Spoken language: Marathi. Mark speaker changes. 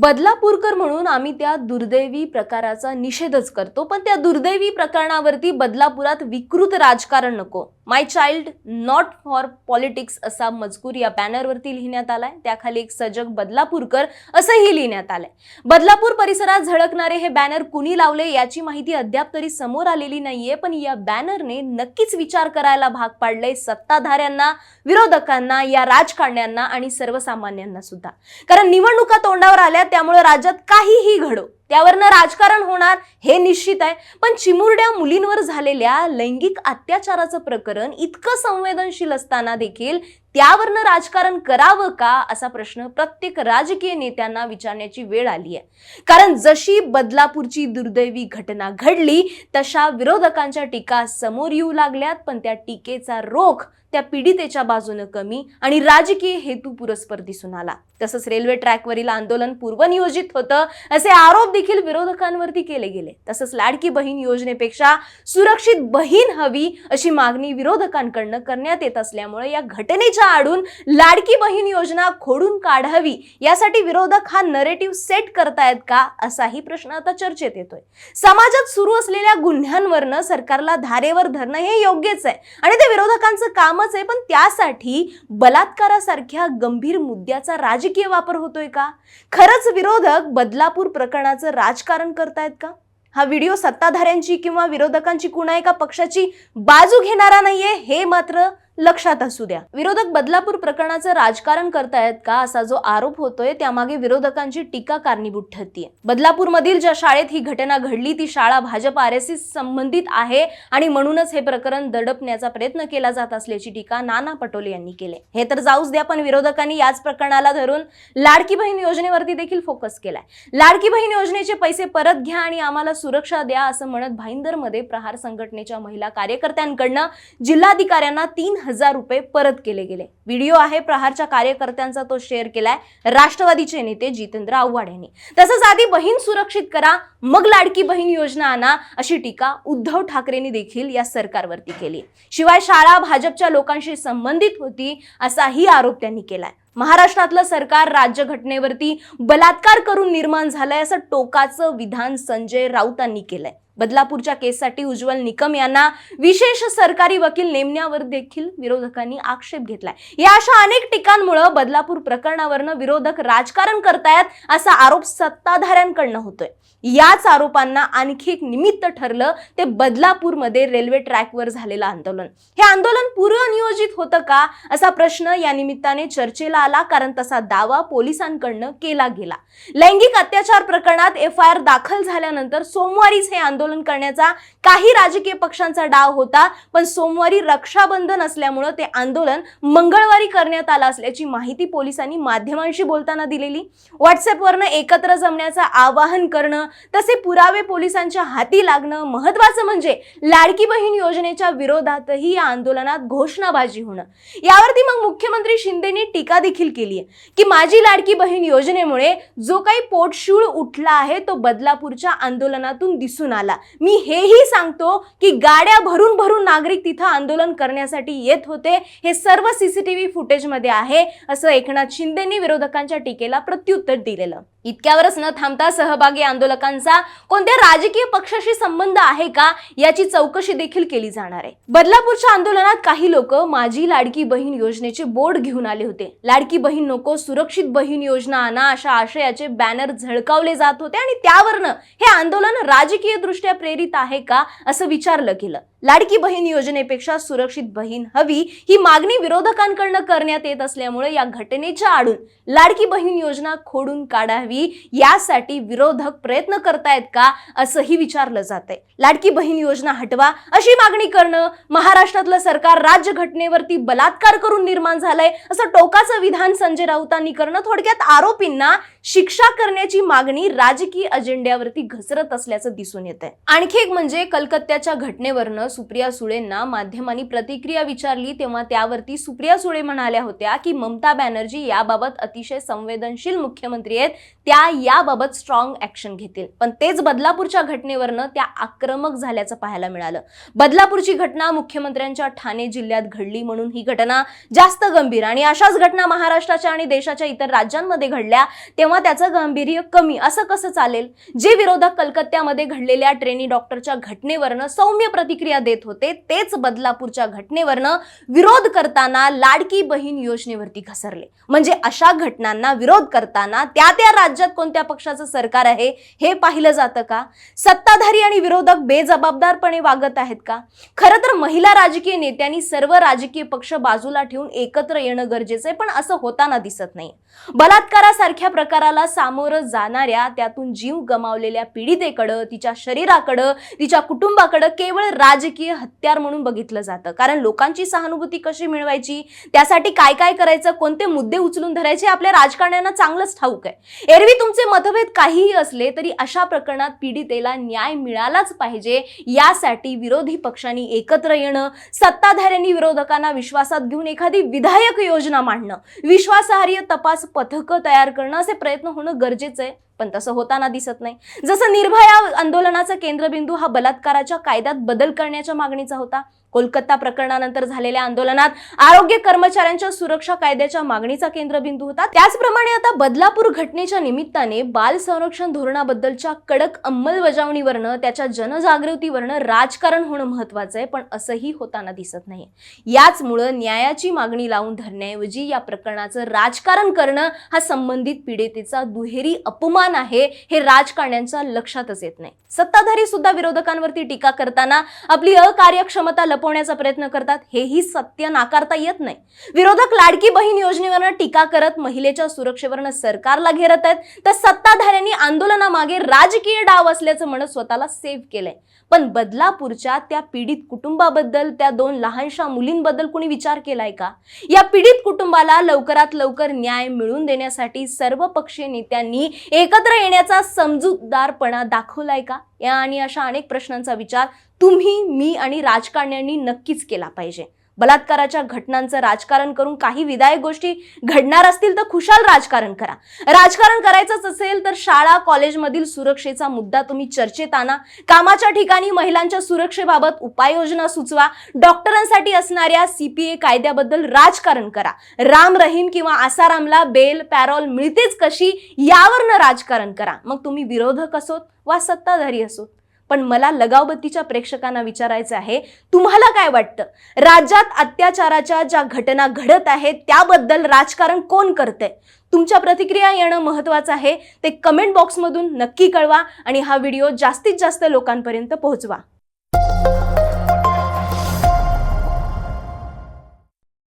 Speaker 1: बदलापूरकर म्हणून आम्ही त्या दुर्दैवी प्रकाराचा निषेधच करतो. पण त्या दुर्दैवी प्रकरणावरती बदलापुरात विकृत राजकारण नको. My child not for politics असा मजकूर या बॅनरवरती लिहिण्यात आलाय. त्याखाली एक सजग बदलापूरकर असंही लिहिण्यात आलंय. बदलापूर परिसरात झळकणारे हे बॅनर कुणी लावले याची माहिती अद्याप तरी समोर आलेली नाहीये पण या बॅनरने नक्कीच विचार करायला भाग पाडलंय सत्ताधाऱ्यांना विरोधकांना या राजकारण्यांना आणि सर्वसामान्यांना सुद्धा. कारण निवडणुका तोंडावर आल्या त्यामुळे राज्यात काहीही घडो. त्यावरनं राजकारण होणार हे निश्चित आहे. पण चिमुरड्या मुलींवर झालेल्या लैंगिक अत्याचाराचं प्रकरण इतकं संवेदनशील असताना देखील त्यावरनं राजकारण करावं का असा प्रश्न प्रत्येक राजकीय नेत्यांना विचारण्याची वेळ आली आहे. कारण जशी बदलापूरची दुर्दैवी घटना घडली तशा विरोधकांच्या टीका समोर येऊ लागल्यात पण त्या टीकेचा रोख त्या पीडितेच्या बाजूनं कमी आणि राजकीय हेतू पुरस्पर दिसून आला. तसंच रेल्वे ट्रॅकवरील आंदोलन पूर्वनियोजित होतं असे आरोप देखील विरोधकांवरती केले गेले. तसंच लाडकी बहीण योजनेपेक्षा सुरक्षित बहीण हवी अशी मागणी विरोधकांकडनं करण्यात येत असल्यामुळे या घटनेच्या आडून लाडकी बहीण योजना खोडून काढावी यासाठी विरोधक हा नरेटिव्ह सेट करतायत का असाही प्रश्न आता चर्चेत येतोय. समाजात सुरू असलेल्या गुन्ह्यांवरनं सरकारला धारेवर धरणं हे योग्यच आहे आणि ते विरोधकांचं कामच आहे पण त्यासाठी बलात्कारासारख्या गंभीर मुद्द्याचा राजकीय वापर होतोय का? खरंच विरोधक बदलापूर प्रकरणाचं राजकारण करतायत का? हा व्हिडिओ सत्ताधाऱ्यांची किंवा विरोधकांची कुणा एका पक्षाची बाजू घेणारा नाहीये हे मात्र लक्षात असू द्या. विरोधक बदलापूर प्रकरणाचं राजकारण करतायत का असा जो आरोप होतोय त्यामागे विरोधकांची टीका कारणीभूत ठरतीये. बदलापूर मधील ज्या शाळेत ही घटना घडली ती शाळा भाजप आर एस संबंधित आहे आणि म्हणूनच हे प्रकरण दडपण्याचा प्रयत्न केला जात असल्याची टीका नाना पटोले यांनी केली हे तर जाऊच द्या पण विरोधकांनी याच प्रकरणाला धरून लाडकी बहीण योजनेवरती देखील फोकस केलाय. लाडकी बहीण योजनेचे पैसे परत घ्या आणि आम्हाला सुरक्षा द्या असं म्हणत भाईंदरमध्ये प्रहार संघटनेच्या महिला कार्यकर्त्यांकडनं जिल्हाधिकाऱ्यांना तीन हजार रुपये परत केले गेले. व्हिडिओ आहे प्रहारच्या कार्यकर्त्यांचा तो शेअर केलाय राष्ट्रवादीचे नेते जितेंद्र आव्हाड यांनी. तसंच आधी बहीण सुरक्षित करा मग लाडकी बहीण योजना आणा अशी टीका उद्धव ठाकरेंनी देखील या सरकारवरती केली. शिवाय शाळा भाजपच्या लोकांशी संबंधित होती असाही आरोप त्यांनी केलाय. महाराष्ट्रातलं सरकार राज्यघटनेवरती बलात्कार करून निर्माण झालंय असं टोकाचं विधान संजय राऊतांनी केलंय. बदलापूरच्या केससाठी उज्ज्वल निकम यांना विशेष सरकारी वकील नेमण्यावर देखील विरोधकांनी आक्षेप घेतलाय. या अशा अनेक टीकांमुळे बदलापूर प्रकरणावरनं विरोधक राजकारण करतायत असा आरोप सत्ताधाऱ्यांकडनं होतोय. याच आरोपांना आणखी एक निमित्त ठरलं ते बदलापूरमध्ये रेल्वे ट्रॅकवर झालेलं आंदोलन. हे आंदोलन पूर्वनियोजित होतं का असा प्रश्न या निमित्ताने चर्चेला आला कारण तसा दावा पोलिसांकडनं केला गेला. लैंगिक अत्याचार प्रकरणात एफ आय आर दाखल झाल्यानंतर सोमवारीच हे आंदोलन करण्याचा काही राजकीय पक्षांचा डाव होता पण सोमवारी रक्षाबंधन असल्यामुळं ते आंदोलन मंगळवारी करण्यात आलं असल्याची माहिती पोलिसांनी माध्यमांशी बोलताना दिलेली. व्हॉट्सअपवरनं एकत्र जमण्याचं आवाहन करणं तसे पुरावे पोलिसांच्या हाती लागणं महत्वाचं म्हणजे लाडकी बहीण योजनेच्या विरोधातही या आंदोलनात घोषणाबाजी होणं. यावरती मग मुख्यमंत्री शिंदेनी टीका देखील केली आहे की माझी लाडकी बहीण योजनेमुळे जो काही पोटशूळ उठला आहे तो बदलापूरच्या आंदोलनातून दिसून आला. मी हेही सांगतो की गाड्या भरून भरून नागरिक तिथं आंदोलन करण्यासाठी येत होते. हे सर्व सीसीटीव्ही फुटेजमध्ये आहे असं एकनाथ शिंदेनी विरोधकांच्या टीकेला प्रत्युत्तर दिलेलं. इतक्यावरच न थांबता सहभागी आंदोलकांचा कोणत्या राजकीय पक्षाशी संबंध आहे का याची चौकशी देखील केली जाणार आहे. बदलापूरच्या आंदोलनात काही लोक माझी लाडकी बहीण योजनेचे बोर्ड घेऊन आले होते. लाडकी बहीण नको सुरक्षित बहीण योजना आणा अशा आशयाचे बॅनर झळकावले जात होते आणि त्यावरनं हे आंदोलन राजकीय दृष्ट्या प्रेरित आहे का असं विचारलं गेलं. लाडकी बहीण योजनेपेक्षा सुरक्षित बहीण हवी ही मागणी विरोधकांकडनं करण्यात येत असल्यामुळे या घटनेच्या आडून लाडकी बहीण योजना खोडून काढावी यासाठी विरोधक प्रयत्न करतायत का असंही विचारलं जात आहे लाडकी बहीण योजना हटवा अशी मागणी करणं महाराष्ट्रातलं सरकार राज्य घटनेवरती बलात्कार करून निर्माण झालंय असं टोकाचं विधान संजय राऊतांनी करणं थोडक्यात आरोपींना शिक्षा करण्याची मागणी राजकीय अजेंड्यावरती घसरत असल्याचं दिसून येत आहे आणखी एक म्हणजे कलकत्त्याच्या घटनेवरनं सुप्रिया सुळेंना माध्यमांनी प्रतिक्रिया विचारली तेव्हा त्यावरती सुप्रिया सुळे म्हणाल्या होत्या की ममता बॅनर्जी याबाबत अतिशय संवेदनशील मुख्यमंत्री आहेत त्या याबाबत स्ट्रॉंग ऍक्शन घेतील. पण तेच बदलापूरच्या घटनेवरनं त्या आक्रमक झाल्याचं पाहायला मिळालं. बदलापूरची घटना मुख्यमंत्र्यांच्या ठाणे जिल्ह्यात घडली म्हणून ही घटना जास्त गंभीर आणि अशाच घटना महाराष्ट्राच्या आणि देशाच्या इतर राज्यांमध्ये घडल्या तेव्हा त्याचं गांभीर्य कमी. असं कसं चालेल? जे विरोधक कलकत्त्यामध्ये घडलेल्या ट्रेनी डॉक्टरच्या घटनेवरनं सौम्य प्रतिक्रिया देत होते. तेच बदलापूरच्या घटनेवरनं विरोध करताना लाडकी बहीण योजनेवरती घसरले. म्हणजे अशा घटनांना विरोध करताना त्या त्या राज्यात कोणत्या पक्षाचं सरकार आहे हे पाहिलं जातं का? सत्ताधारी आणि विरोधक बेजबाबदारपणे वागत आहेत का? खरं तर महिला राजकीय नेत्यांनी सर्व राजकीय पक्ष बाजूला ठेवून एकत्र येणं गरजेचं आहे पण असं होताना दिसत नाही. बलात्कारासारख्या प्रकाराला सामोरं जाणाऱ्या त्यातून जीव गमावलेल्या पीडितेकडं तिच्या शरीर शरीराकडं तिच्या कुटुंबाकडं केवळ राजकीय हत्यार म्हणून बघितलं जातं. कारण लोकांची सहानुभूती कशी मिळवायची? त्यासाठी काय काय करायचं? कोणते मुद्दे उचलून धरायचे? आपल्या राजकारण्यांना चांगलंच ठाऊक आहे. एरवी तुमचे मतभेद काहीही असले तरी अशा प्रकरणात पीडितेला न्याय मिळालाच पाहिजे. यासाठी विरोधी पक्षांनी एकत्र येणं सत्ताधाऱ्यांनी विरोधकांना विश्वासात घेऊन एखादी विधायक योजना मांडणं विश्वासार्ह तपास पथकं तयार करणं असे प्रयत्न होणं गरजेचं आहे. पण तसं होताना दिसत नाही. जसं निर्भया आंदोलनाचा केंद्रबिंदू हा बलात्काराच्या कायद्यात बदल करण्याच्या मागणीचा होता कोलकाता प्रकरणानंतर झालेल्या आंदोलनात आरोग्य कर्मचाऱ्यांच्या सुरक्षा कायद्याच्या मागणीचा केंद्रबिंदू होता. त्याचप्रमाणे आता बदलापूर घटनेच्या निमित्ताने बाल संरक्षण धोरणाबद्दलच्या कडक अंमलबजावणीवरनं त्याच्या जनजागृतीवरनं राजकारण होणं महत्वाचं आहे पण असंही होताना दिसत नाही याचमुळं न्यायाची मागणी लावून धरण्याऐवजी या प्रकरणाचं राजकारण करणं हा संबंधित पीडितेचा दुहेरी अपमान आहे हे राजकारण्यांच्या लक्षातच येत नाही. सत्ताधारी सुद्धा विरोधकांवरती टीका करताना आपली अकार्यक्षमता लपवण्याचा प्रयत्न करतात हेही सत्य नाकारता येत नाही. विरोधक लाडकी बहीण योजनेवरनं टीका करत महिलेच्या सुरक्षेवरनं सरकारला घेरत आहेत. तर सत्ताधाऱ्यांनी आंदोलनामागे राजकीय डाव असल्याचं म्हणत स्वतःला सेव्ह केलंय. पण बदलापूरच्या त्या पीडित कुटुंबाबद्दल त्या दोन लहानशा मुलींबद्दल कुणी विचार केलाय का? या पीडित कुटुंबाला लवकरात लवकर न्याय मिळवून देण्यासाठी सर्व पक्षीय नेत्यांनी एकत्र येण्याचा समजूतदारपणा दाखवलाय का? या आणि अशा अनेक प्रश्नांचा विचार तुम्ही मी आणि राजकारण्यांनी नक्कीच केला पाहिजे. बलात्काराच्या घटनांचं राजकारण करून काही विधायक गोष्टी घडणार असतील तर खुशाल राजकारण करा. राजकारण करायचंच असेल तर शाळा कॉलेजमधील सुरक्षेचा मुद्दा तुम्ही चर्चेत आणा. कामाच्या ठिकाणी महिलांच्या सुरक्षेबाबत उपाययोजना सुचवा. डॉक्टरांसाठी असणाऱ्या सीपीए कायद्याबद्दल राजकारण करा. राम रहीम किंवा आसारामला बेल पॅरोल मिळतेच कशी यावरनं राजकारण करा. मग तुम्ही विरोधक असोत वा सत्ताधारी असोत पण मला लगावबत्तीच्या प्रेक्षकांना विचारायचं आहे तुम्हाला काय वाटतं? राज्यात अत्याचाराच्या ज्या घटना घडत आहेत त्याबद्दल राजकारण कोण करतंय? तुमच्या प्रतिक्रिया येणं महत्त्वाचं आहे. ते कमेंट बॉक्समधून नक्की कळवा आणि हा व्हिडिओ जास्तीत जास्त लोकांपर्यंत पोहोचवा.